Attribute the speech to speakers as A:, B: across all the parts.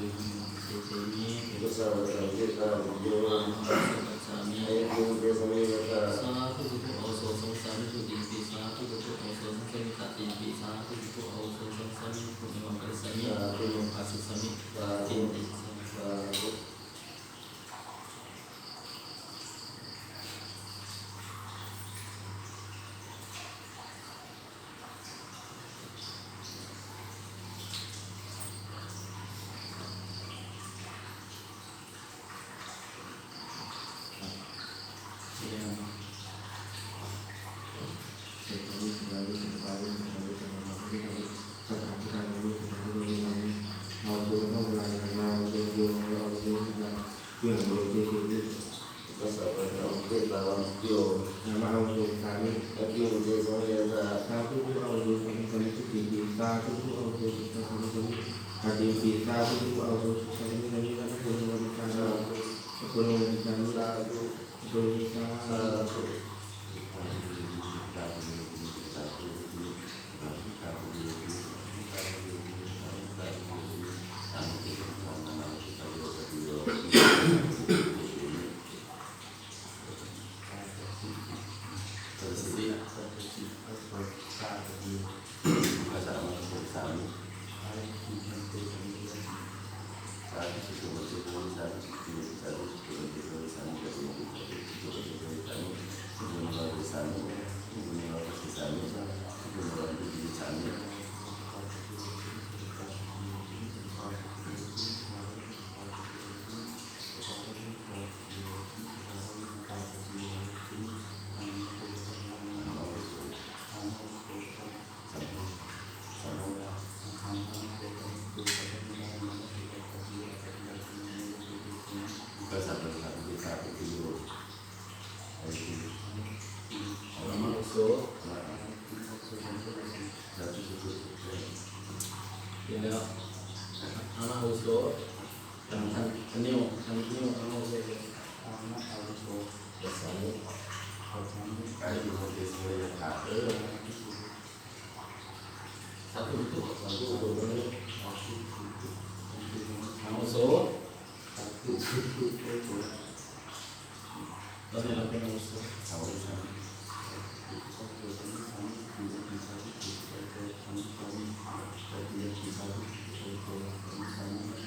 A: ตุหิมังเตเตมิ
B: กุศลสังเกตาบุญโย
A: อาหังสัพพะมิ
B: อายุเดสมิยตา
A: สาธุสุขโอโสสงสาริสุติปิสาธุสุขโอโสสังเกมิตติปิสาธุสุขโอโสสังสามิปุญญมังคลสมิอาสุสมิ
B: สา
A: ติ
B: ธุ
A: ติส
B: สาธุ
A: เทียม
C: เสกวิสุทธิวิสุทธิวิสุทธิวิสุทธิวิสุทธิวิสุทธิสัพพะวิสุทธิวิสุทธิวิสุทธิเอาดูเอาเวลาเราดูดูเราดู เราเรื่องบริเวณที่
B: กุศลสังเกตาบุญโย
C: มาเอาดูสามี
B: อายุเดสมิยตา
C: สาธุเอาดูสังสารสุติสาธุเอาดูสังสารสุติอาดีปีสาธุเอาดูสังสารสุติแล้วคุณวันจันทร์คุณวันจันทร์
B: สาธุ
C: โดยสา
B: สาธุ
A: อามาโส เห็นแล้วอามาโสทางทางนิ้วทางนิ้วอามาโส
C: อามาเอาโช
B: เดสมิ
C: เอาสามี
B: อายุเดสมิ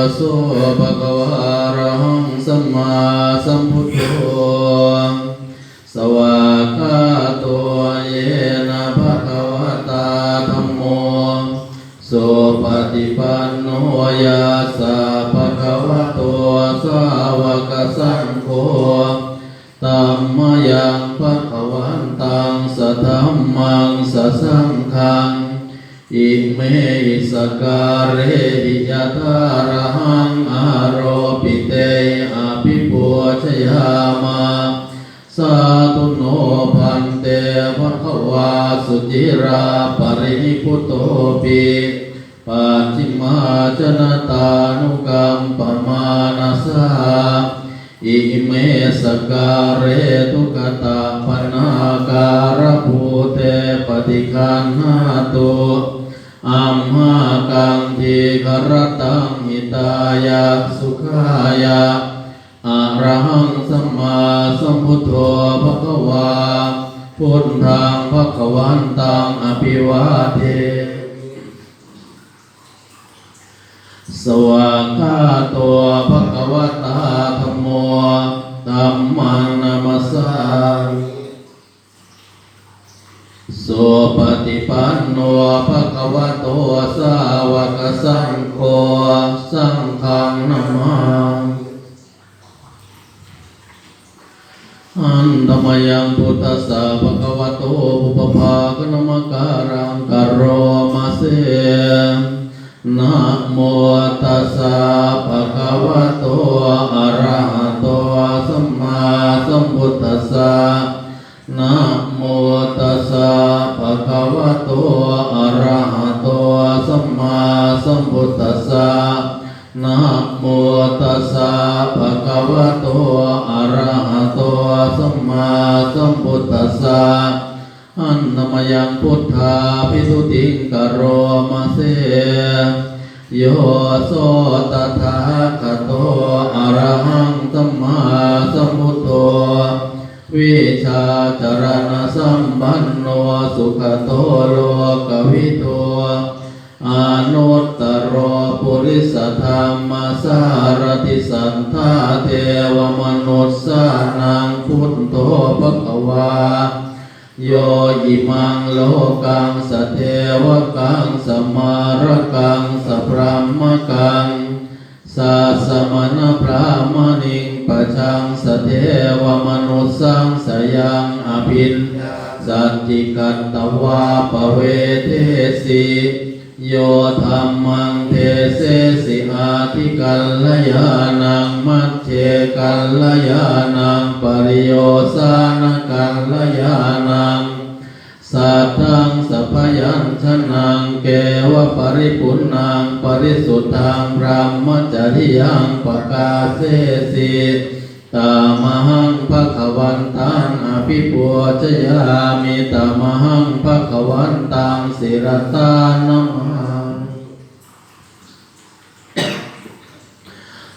B: ตาเออ
A: สาธุทุก
B: สาธุบุญโส
A: ตอนนี้เราเป็นอามาโสรักกันเอาโซ่บางคนเตะกันอีกบางคนสิบางครั้ง
D: โยสุภะคะวะอะระหังสัมมาสัมพุทโธสวากาโตเยนะภะคะวะตาธัมโมสุปฏิปันโนยัสสะภะคะวะโตสาวกสังโฆตัมมยังภะคะวันตังสะธัมมังสะสังฆัง อิเมสการเรหิยะทาระหังอาโรปิเตอภิปุชยามาสาธุโนพันเตภะคะวาสุจิราปรินิพุตโตปิปัจจิมาจนตานุกรรมปมานาสาอิเมสการเรตุกตาปนาการภูเตปฏิคันหาตุ รตังหิตายาสุขายาอะระหังสัมมาสัมพุทโธภะคะวาพุทธังภะคะวันตังอภิวาเทสวากขาตัว ธรมยังพุทธัสสะภะคะวะโตอุปภาคณมการังกโรมาเสนะโมตัสสะภะคะวะโตอะระหะโตสัมมาสัมพุทธัสสะนะโมตัสสะภะคะวะโตอะระหะโตสัมมาสัมพุทธัสสะนะโมตัสสะภะคะวะโตอะระ มยังพุทธาภิสุติงกโรมาเสโยโสตถาคโตอรหังสัมมาสัมพุทโธวิชาจารณะสัมปันโนสุขโตโลกวิโตอนุตตรปุริสธรรมสารติสันทาเทวมนุสสานังพุทโธภควา โยอิมังโลกังสเทวกังสมารกังสพรหมกังสัสมณพระมณิงปะชังสเทวมนุสสังสยังอภินสัจจิกัตตวาปเวเทสิ โยธรรมังเทเสสิอาทิกัลลยานังมัจเจกัลลยานังปริโยสานกัลลยานังสัทธังสัพยัญชนะเกวะปริปุณังปริสุทธังพระมจริยังปกาเสสิ ตามหังภะควันตังอภิปูชยามิตามหังภะควันตังสิรตานัมหัง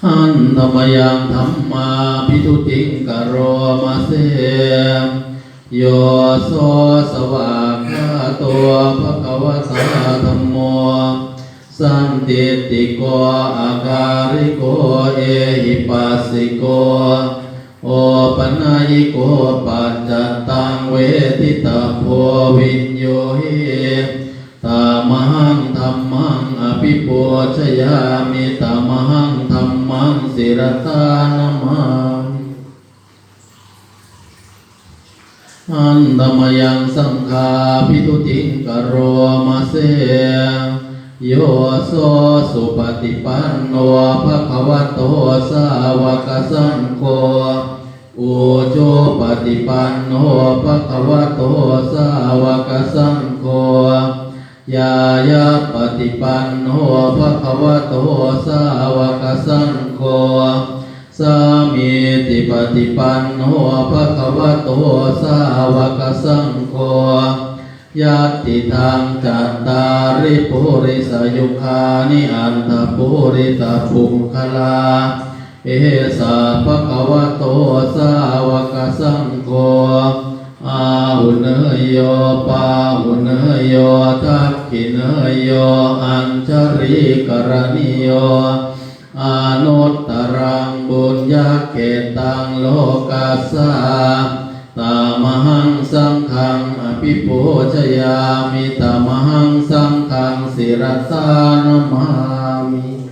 D: อันธรรมยังธรรมาพิทุติงกโรมาเสมโยโสสวากขาตัวภะควะตา สันติติโกอาการิโกเอหิปัสสิโกโอปนัยโกปัจจตังเวทิตาโพวินโยหิตามหังธรรมังอภิปูชยามิตามหังธรรมังสิรตานามังอันตมยังสังฆาพิทุติงกโรมาเส โยโสสุปฏิปันโนภะคะวะโตสาวกสังโฆอุโจปฏิปันโนภะคะวะโตสาวกสังโฆยายาปฏิปันโนภะคะวะโตสาวกสังโฆสามีติปฏิปันโนภะคะวะโตสาวกสังโฆ ญาติทางจัตตาริปุริสยุคานิอันตปุริตปุงคลา เอสาภะควะโตสาวกสังโฆอาหุเนยโยปาหุเนยโยทักขิเนยโยอัญชริกรณิโยอนุตตรังบุญญาเกตังโลกัสสา ตามหังสังฆังอภิปูชยามิตามหังสังฆังสิรสานามิ